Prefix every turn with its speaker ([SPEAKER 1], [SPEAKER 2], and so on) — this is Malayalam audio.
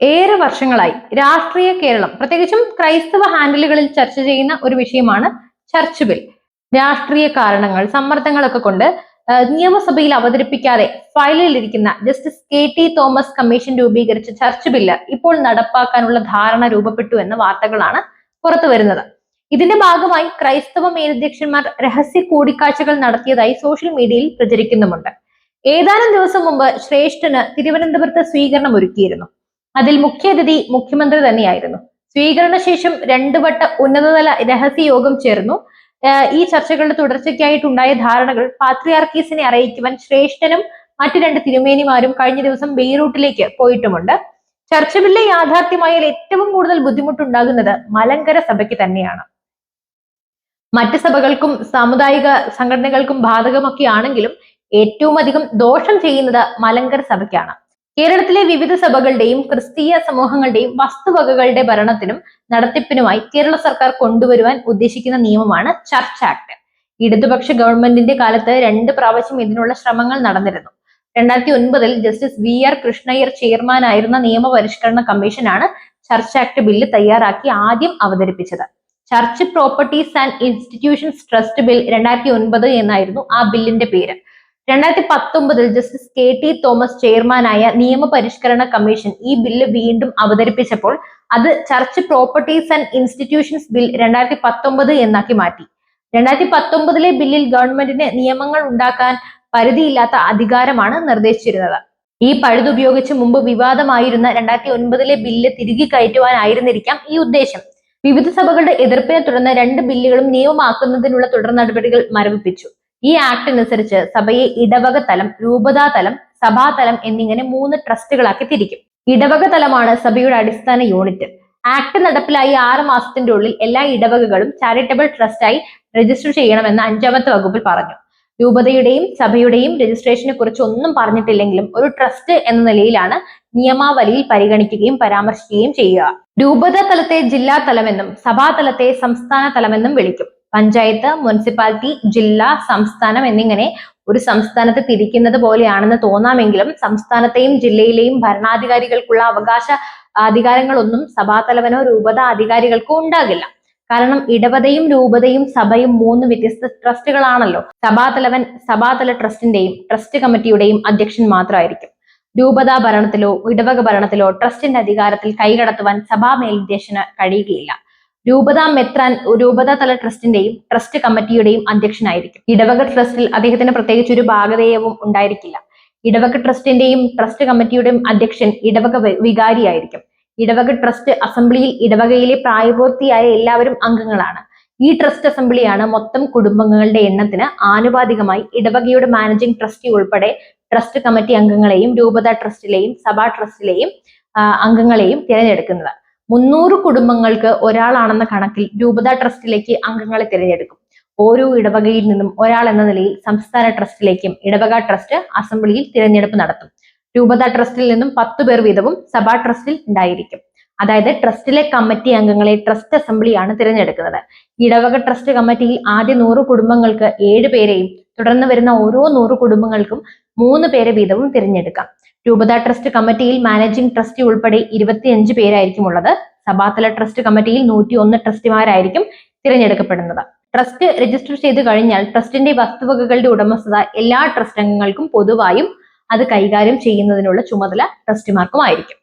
[SPEAKER 1] ഏറെ വർഷങ്ങളായി രാഷ്ട്രീയ കേരളം. പ്രത്യേകിച്ചും ക്രൈസ്തവ ഹാൻഡിലുകളിൽ ചർച്ച ചെയ്യുന്ന ഒരു വിഷയമാണ് ചർച്ച് ബിൽ. രാഷ്ട്രീയ കാരണങ്ങൾ സമ്മർദ്ദങ്ങളൊക്കെ കൊണ്ട് നിയമസഭയിൽ അവതരിപ്പിക്കാതെ ഫയലിലിരിക്കുന്ന justice K T Thomas commission രൂപീകരിച്ച ചർച്ച് ബില്ല് ഇപ്പോൾ നടപ്പാക്കാനുള്ള ധാരണ രൂപപ്പെട്ടു എന്ന വാർത്തകളാണ് പുറത്തു വരുന്നത്. ഇതിന്റെ ഭാഗമായി ക്രൈസ്തവ മേലധ്യക്ഷന്മാർ രഹസ്യ കൂടിക്കാഴ്ചകൾ നടത്തിയതായി സോഷ്യൽ മീഡിയയിൽ പ്രചരിക്കുന്നുമുണ്ട്. ഏതാനും ദിവസം മുമ്പ് ശ്രേഷ്ഠന് തിരുവനന്തപുരത്ത് സ്വീകരണം ഒരുക്കിയിരുന്നു അതിൽ മുഖ്യാതിഥി മുഖ്യമന്ത്രി തന്നെയായിരുന്നു. സ്വീകരണ ശേഷം രണ്ടു വട്ട ഉന്നതതല രഹസ്യ യോഗം ചേർന്നു. ഈ ചർച്ചകളുടെ തുടർച്ചയ്ക്കായിട്ടുണ്ടായ ധാരണകൾ പാത്രിയാർക്കീസിനെ അറിയിക്കുവാൻ ശ്രേഷ്ഠനും മറ്റു രണ്ട് തിരുമേനിമാരും കഴിഞ്ഞ ദിവസം ബെയ്റൂട്ടിലേക്ക് പോയിട്ടുമുണ്ട്. ചർച്ച ബില്ല് യാഥാർത്ഥ്യമായാൽ ഏറ്റവും കൂടുതൽ ബുദ്ധിമുട്ടുണ്ടാകുന്നത് മലങ്കര സഭയ്ക്ക് തന്നെയാണ്. മറ്റ് സഭകൾക്കും സാമുദായിക സംഘടനകൾക്കും ബാധകമൊക്കെ ആണെങ്കിലും ഏറ്റവും അധികം ദോഷം ചെയ്യുന്നത് മലങ്കര സഭയ്ക്കാണ്. കേരളത്തിലെ വിവിധ സഭകളുടെയും ക്രിസ്തീയ സമൂഹങ്ങളുടെയും വസ്തുവകകളുടെ ഭരണത്തിനും നടത്തിപ്പിനുമായി കേരള സർക്കാർ കൊണ്ടുവരുവാൻ ഉദ്ദേശിക്കുന്ന നിയമമാണ് ചർച്ച് ആക്ട്. ഇടതുപക്ഷ ഗവൺമെന്റിന്റെ കാലത്ത് രണ്ട് പ്രാവശ്യം ഇതിനുള്ള ശ്രമങ്ങൾ നടന്നിരുന്നു. രണ്ടായിരത്തി ഒൻപതിൽ ജസ്റ്റിസ് വി ആർ കൃഷ്ണയ്യർ ചെയർമാനായിരുന്ന നിയമപരിഷ്കരണ കമ്മീഷനാണ് ചർച്ച് ആക്ട് ബില്ല് തയ്യാറാക്കി ആദ്യം അവതരിപ്പിച്ചത്. Church properties and institutions trust bill രണ്ടായിരത്തി ഒൻപത് എന്നായിരുന്നു ആ ബില്ലിന്റെ പേര്. രണ്ടായിരത്തി പത്തൊമ്പതിൽ ജസ്റ്റിസ് കെ ടി തോമസ് ചെയർമാനായ നിയമപരിഷ്കരണ കമ്മീഷൻ ഈ ബില്ല് വീണ്ടും അവതരിപ്പിച്ചപ്പോൾ അത് church properties and institutions bill രണ്ടായിരത്തി പത്തൊമ്പത് എന്നാക്കി മാറ്റി. രണ്ടായിരത്തി പത്തൊമ്പതിലെ ബില്ലിൽ ഗവൺമെന്റിന് നിയമങ്ങൾ ഉണ്ടാക്കാൻ പരിധിയില്ലാത്ത അധികാരമാണ് നിർദ്ദേശിച്ചിരുന്നത്. ഈ പഴുതുപയോഗിച്ച് മുമ്പ് വിവാദമായിരുന്ന രണ്ടായിരത്തി ഒൻപതിലെ ബില്ല് തിരികെ കയറ്റുവാനായിരുന്നിരിക്കാം ഈ ഉദ്ദേശം. വിവിധ സഭകളുടെ എതിർപ്പിനെ തുടർന്ന് രണ്ട് ബില്ലുകളും നിയമമാക്കുന്നതിനുള്ള തുടർ നടപടികൾ മരവിപ്പിച്ചു. ഈ ആക്ട് അനുസരിച്ച് സഭയെ ഇടവക തലം രൂപതാ തലം സഭാതലം എന്നിങ്ങനെ മൂന്ന് ട്രസ്റ്റുകളാക്കി തിരിക്കും. ഇടവക തലമാണ് സഭയുടെ അടിസ്ഥാന യൂണിറ്റ്. ആക്ട് നടപ്പിലായി ആറ് മാസത്തിന്റെ ഉള്ളിൽ എല്ലാ ഇടവകകളും ചാരിറ്റബിൾ ട്രസ്റ്റായി രജിസ്റ്റർ ചെയ്യണമെന്ന് അഞ്ചാമത്തെ വകുപ്പിൽ പറഞ്ഞു. രൂപതയുടെയും സഭയുടെയും രജിസ്ട്രേഷനെ കുറിച്ച് ഒന്നും പറഞ്ഞിട്ടില്ലെങ്കിലും ഒരു ട്രസ്റ്റ് എന്ന നിലയിലാണ് നിയമാവലിയിൽ പരിഗണിക്കുകയും പരാമർശിക്കുകയും ചെയ്യുക. രൂപത തലത്തെ ജില്ലാ തലമെന്നും സഭാതലത്തെ സംസ്ഥാന തലമെന്നും വിളിക്കും. പഞ്ചായത്ത് മുനിസിപ്പാലിറ്റി ജില്ല സംസ്ഥാനം എന്നിങ്ങനെ ഒരു സംസ്ഥാനത്ത് തിരിക്കുന്നത് പോലെയാണെന്ന് തോന്നാമെങ്കിലും സംസ്ഥാനത്തെയും ജില്ലയിലെയും ഭരണാധികാരികൾക്കുള്ള അവകാശ അധികാരങ്ങളൊന്നും സഭാതലവനോ രൂപത അധികാരികൾക്കോ ഉണ്ടാകില്ല. കാരണം ഇടവതയും രൂപതയും സഭയും മൂന്ന് വ്യത്യസ്ത ട്രസ്റ്റുകളാണല്ലോ. സഭാതലവൻ സഭാതല ട്രസ്റ്റിന്റെയും ട്രസ്റ്റ് കമ്മിറ്റിയുടെയും അധ്യക്ഷൻ മാത്രമായിരിക്കും. രൂപതാ ഭരണത്തിലോ ഇടവക ഭരണത്തിലോ ട്രസ്റ്റിന്റെ അധികാരത്തിൽ കൈകടത്തുവാൻ സഭാ മേലധ്യക്ഷന് കഴിയുകയില്ല. രൂപതാ മെത്രാൻ രൂപത തല ട്രസ്റ്റിന്റെയും ട്രസ്റ്റ് കമ്മിറ്റിയുടെയും അധ്യക്ഷനായിരിക്കും. ഇടവക ട്രസ്റ്റിൽ അദ്ദേഹത്തിന് പ്രത്യേകിച്ച് ഒരു ഭാഗധേയവും ഉണ്ടായിരിക്കില്ല. ഇടവക ട്രസ്റ്റിന്റെയും ട്രസ്റ്റ് കമ്മിറ്റിയുടെയും അധ്യക്ഷൻ ഇടവക വികാരിയായിരിക്കും. ഇടവക ട്രസ്റ്റ് അസംബ്ലിയിൽ ഇടവകയിലെ പ്രായപൂർത്തിയായ എല്ലാവരും അംഗങ്ങളാണ്. ഈ ട്രസ്റ്റ് അസംബ്ലിയാണ് മൊത്തം കുടുംബങ്ങളുടെ എണ്ണത്തിന് ആനുപാതികമായി ഇടവകയുടെ മാനേജിംഗ് ട്രസ്റ്റി ഉൾപ്പെടെ ട്രസ്റ്റ് കമ്മിറ്റി അംഗങ്ങളെയും രൂപത ട്രസ്റ്റിലെയും സഭാ ട്രസ്റ്റിലെയും അംഗങ്ങളെയും തിരഞ്ഞെടുക്കുന്നത്. മുന്നൂറ് കുടുംബങ്ങൾക്ക് ഒരാളാണെന്ന കണക്കിൽ രൂപത ട്രസ്റ്റിലേക്ക് അംഗങ്ങളെ തിരഞ്ഞെടുക്കും. ഓരോ ഇടവകയിൽ നിന്നും ഒരാൾ എന്ന നിലയിൽ സംസ്ഥാന ട്രസ്റ്റിലേക്കും ഇടവക ട്രസ്റ്റ് അസംബ്ലിയിൽ തിരഞ്ഞെടുപ്പ് നടത്തും. രൂപത ട്രസ്റ്റിൽ നിന്നും പത്തു പേർ വീതവും സഭാ ട്രസ്റ്റിൽ ഉണ്ടായിരിക്കും. അതായത് ട്രസ്റ്റിലെ കമ്മിറ്റി അംഗങ്ങളെ ട്രസ്റ്റ് അസംബ്ലിയാണ് തിരഞ്ഞെടുക്കുന്നത്. ഇടവക ട്രസ്റ്റ് കമ്മിറ്റിയിൽ ആദ്യ നൂറ് കുടുംബങ്ങൾക്ക് ഏഴ് പേരെയും തുടർന്ന് വരുന്ന ഓരോ നൂറ് കുടുംബങ്ങൾക്കും മൂന്ന് പേരെ വീതവും തിരഞ്ഞെടുക്കാം. രൂപത ട്രസ്റ്റ് കമ്മിറ്റിയിൽ മാനേജിംഗ് ട്രസ്റ്റി ഉൾപ്പെടെ ഇരുപത്തിയഞ്ച് പേരായിരിക്കും ഉള്ളത് സഭാതല ട്രസ്റ്റ് കമ്മിറ്റിയിൽ നൂറ്റി ഒന്ന് ട്രസ്റ്റിമാരായിരിക്കും തിരഞ്ഞെടുക്കപ്പെടുന്നത്. ട്രസ്റ്റ് രജിസ്റ്റർ ചെയ്ത് കഴിഞ്ഞാൽ ട്രസ്റ്റിന്റെ വസ്തുവകകളുടെ ഉടമസ്ഥത എല്ലാ ട്രസ്റ്റ് അംഗങ്ങൾക്കും പൊതുവായും അത് കൈകാര്യം ചെയ്യുന്നതിനുള്ള ചുമതല ട്രസ്റ്റിമാർക്കുമായിരിക്കും.